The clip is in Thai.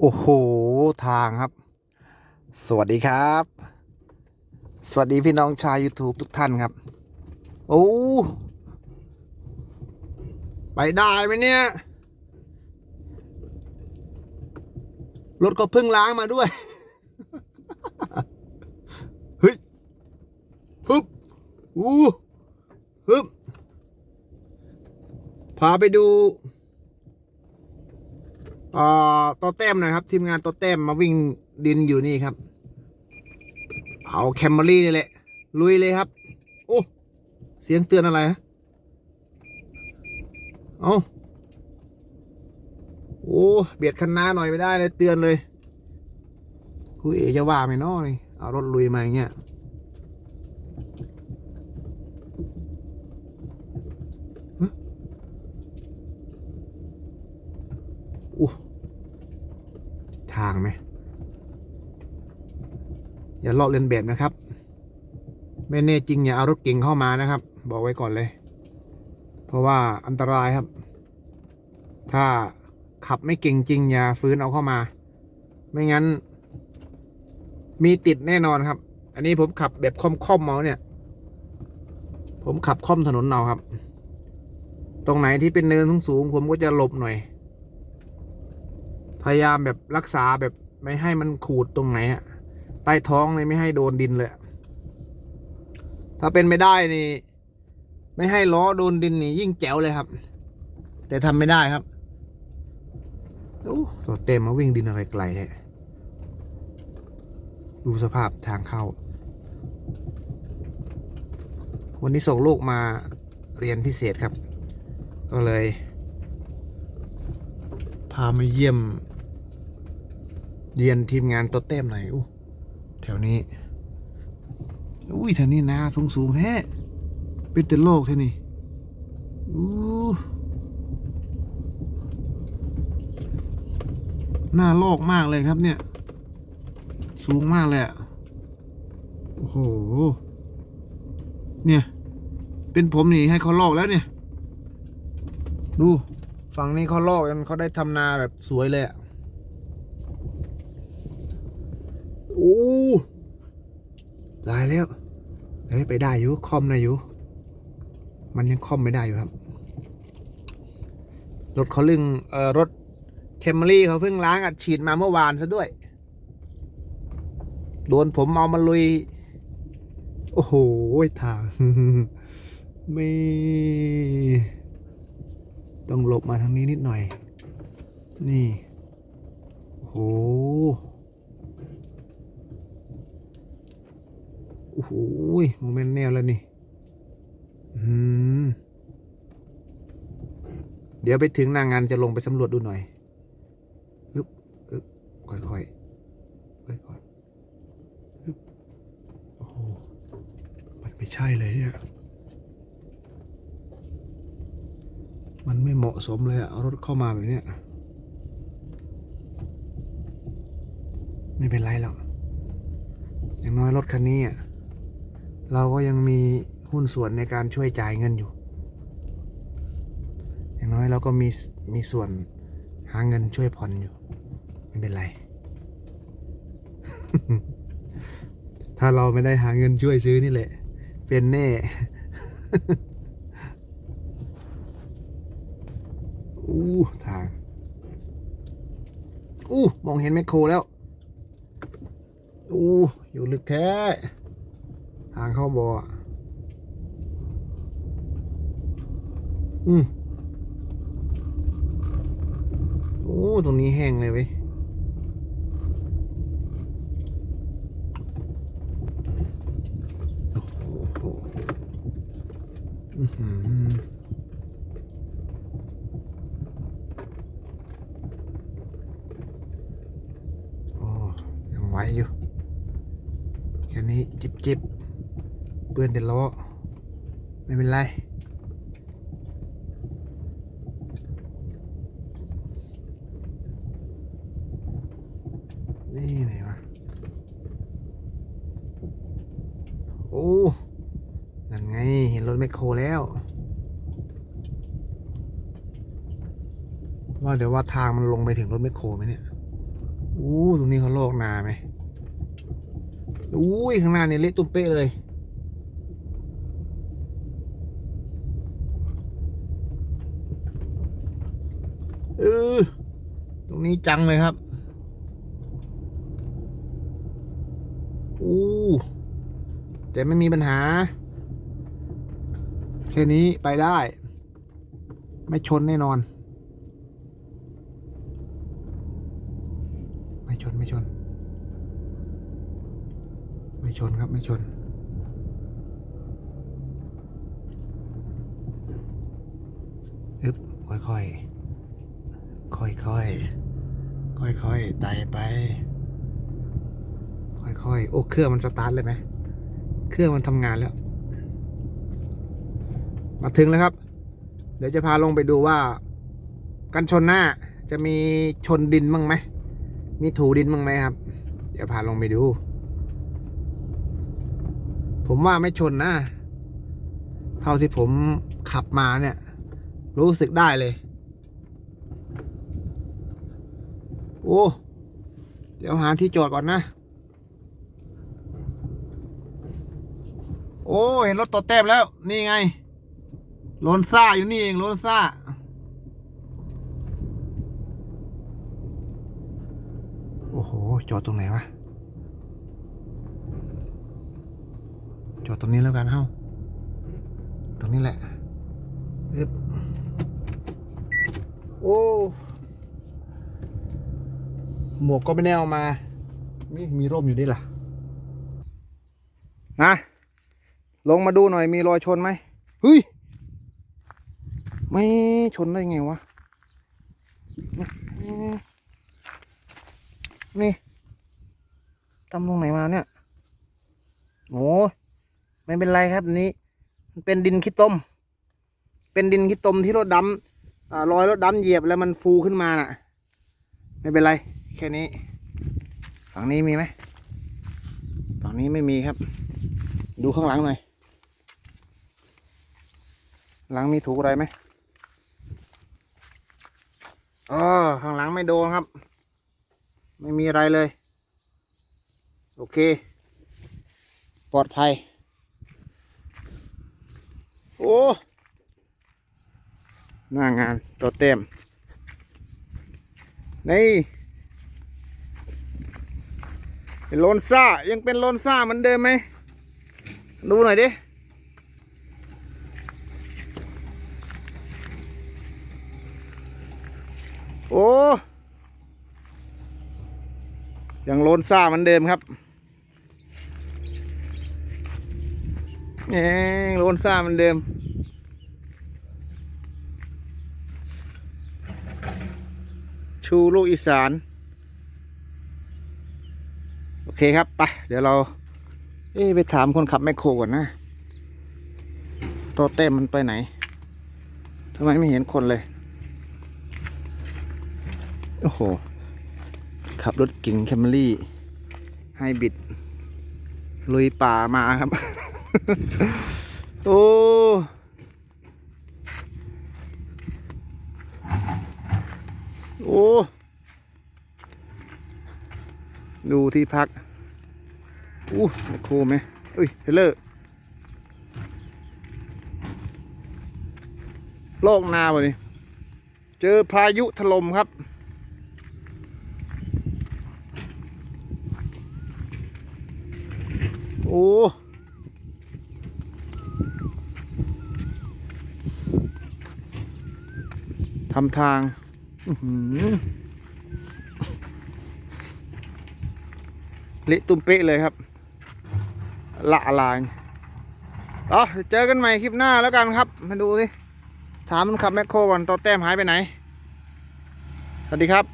โอ้โห ทางครับ สวัสดีครับ สวัสดีพี่น้องชาว YouTube ทุกท่านครับ โอ้ ไปได้ไหมเนี่ย รถก็เพิ่งล้างมาด้วย เฮ้ยฮึบอู้ฮึบพาไปดู อ่าโตัวแต้มหนะครับ ทีมงานตัวแต้มมาวิ่งดินอยู่นี่ครับ เอาแคมเบอรี่นี่แหละ ลุยเลยครับ โอ้เสียงเตือนอะไรฮะเอาโอ้เบียดคันนาหน่อยไม่ได้เลยเตือนเลยคุยเอจะว่าไหมน้อนี่เอารถลุยมาอย่างเงี้ยอู้างไหมอย่าลอกเลียนแบบนะครับ ไม่แน่จริงอย่าเอารถเก่งเข้ามานะครับ บอกไว้ก่อนเลย เพราะว่าอันตรายครับ ถ้าขับไม่เก่งจริงอย่าฟื้นเอาเข้ามา ไม่งั้น มีติดแน่นอนครับ อันนี้ผมขับแบบค่อมๆเมาเนี่ย ผมขับค่อมถนนเอาครับ ตรงไหนที่เป็นเนินสูงๆผมก็จะหลบหน่อย พยายามแบบรักษาแบบไม่ให้มันขูดตรงไหนอะใต้ท้องเลยไม่ให้โดนดินเลย ถ้าเป็นไม่ได้นี่ ไม่ให้ล้อโดนดินนี่ยิ่งแจ๋วเลยครับ แต่ทำไม่ได้ครับโอ้ตัวเต็มมาวิ่งดินอะไรไกลเนี่ยดูสภาพทางเข้า วันนี้ส่งลูกมาเรียนพิเศษครับ ก็เลย พามาเยี่ยม เยียนทีมงานตัวเต้มหน่อยอู้แถวนี้ อุ้ยแถวนี้นาสูงสูงแท้เป็นแต่โลกแท้นี่อู้หน้าโลกมากเลยครับเนี่ย สูงมากเลยอะโอ้โห เนี่ย เป็นผมนี่ให้เขาลอกแล้วเนี่ย ดู ฝั่งนี้เขาลอกกันเขาได้ทำนาแบบสวยเลยอะ โอ้ได้แล้วเฮ้ยไปได้อยู่คอมได้อยู่ มันยังคอมไม่ได้อยู่ครับ รถเขาลึงเอ่อรถเคมรี่เขาเพิ่งล้างอัดฉีดมาเมื่อวานซะด้วย โดนผมเอามาลุย โอ้โหทางไม่ต้องหลบมาทางนี้นิดหน่อย นี่ โอ้โห โอ้โหโมเมนต์แนวแล้วนี่เดี๋ยวไปถึงหนางงานจะลงไปสำรวจดูหน่อยอึบอึบค่อยๆค่อยๆอึบโอ้โหมันไม่ใช่เลยเนี่ย มันไม่เหมาะสมเลยอะรถเข้ามาแบบเนี้ยไม่เป็นไรหรอกอย่างน้อยรถคันนี้อะ เราก็ยังมีหุ้นส่วนในการช่วยจ่ายเงินอยู่ อย่างน้อยเราก็มีมีส่วนหาเงินช่วยผ่อนอยู่ ไม่เป็นไร ถ้าเราไม่ได้หาเงินช่วยซื้อนี่แหละ เป็นแน่อู้ทางอู้มองเห็นแมคโครแล้วอู้อยู่ลึกแท้ ทางเข้าบ่ออะอืมโอ้ ตรงนี้แห้งเลยเว้ยโอ้โหอื้อหือโอ้ยังไหวอยู่ แค่นี้จิบจิบ เปื้อนแต่ล้อไม่เป็นไร นี่ไหนวะ โอ้ นั่นไง เห็นรถแมคโครแล้ว ว่าเดี๋ยวว่าทางมันลงไปถึงรถแมคโครไหมเนี่ย อู้ตรงนี้เขาโลกนาไหมอุ้ย ข้างหน้าเนี่ยเละตุ้มเป๊ะเลย เออตรงนี้จังเลยครับอู้แต่ไม่มีปัญหา แค่นี้ไปได้ ไม่ชนแน่นอน ไม่ชนไม่ชน ไม่ชนครับไม่ชนอึบค่อยๆ ค่อยๆค่อยๆไต่ไป ค่อยๆโอ้เครื่องมันสตาร์ทเลยไหมเครื่องมันทำงานแล้ว มาถึงแล้วครับ เดี๋ยวจะพาลงไปดูว่า กันชนหน้าจะมีชนดินบ้างไหมมีถูดินบ้างไหมครับ เดี๋ยวพาลงไปดู ผมว่าไม่ชนนะ เท่าที่ผมขับมาเนี่ย รู้สึกได้เลย โอ้ เดี๋ยวหาที่จอดก่อนนะ โอ้ เห็นรถตัวเต็มแล้ว นี่ไงโลนซ่าอยู่นี่เองโลนซ่า โอ้โห จอดตรงไหนวะ จอดตรงนี้แล้วกันเฮ้า ตรงนี้แหละอึ๊บโอ้ หมวกก็ไม่ได้เอามา นี่มีร่มอยู่ด้วยล่ะนะลงมาดูหน่อยมีรอยชนไหมเฮ้ย ไม่ชนได้ไงวะ นี่ทำตรงไหนมาเนี่ยโอ้ไม่เป็นไรครับอันนี้ มันเป็นดินขี้ต้ม เป็นดินขี้ต้มที่รถดำอ่ารอยรถดำเหยียบแล้วมันฟูขึ้นมาน่ะ ไม่เป็นไร แค่นี้ ฝั่งนี้มีไหมฝั่งนี้ไม่มีครับ ดูข้างหลังหน่อย หลังมีถูกอะไรไหมอ๋อข้างหลังไม่โดนครับ ไม่มีอะไรเลย โอเค ปลอดภัย โอ้ หน้างานตัวเต็มนี่ เป็นโลนซ่ายังเป็นโลนซ่าเหมือนเดิมไหมดูหน่อยดิโอ้ยังโลนซ่าเหมือนเดิมครับยังโลนซ่าเหมือนเดิม ชูลูกอีสาน เคครับไปเดี๋ยวเรา เอ้ไปถามคนขับแมคโครก่อนนะโตเต้มมันไปไหนทำไมไม่เห็นคนเลย โอ้โห ขับรถเก่งแคมรี่ไฮบิด ลุยป่ามาครับ โอ้โอ้ ดูที่พัก อู้แมคโครไหมเอ้ยเฮลเลอร์โลกนาวะนี่เจอพายุถล่มครับ โอ้ทำทาง อื้อหือ เละตุ้มเป๊ะเลยครับ ละลายอ๋อเจอกันใหม่คลิปหน้าแล้วกันครับ มาดูสิถามมันขับแมคโครก่อนตัวแต้มหายไปไหน สวัสดีครับ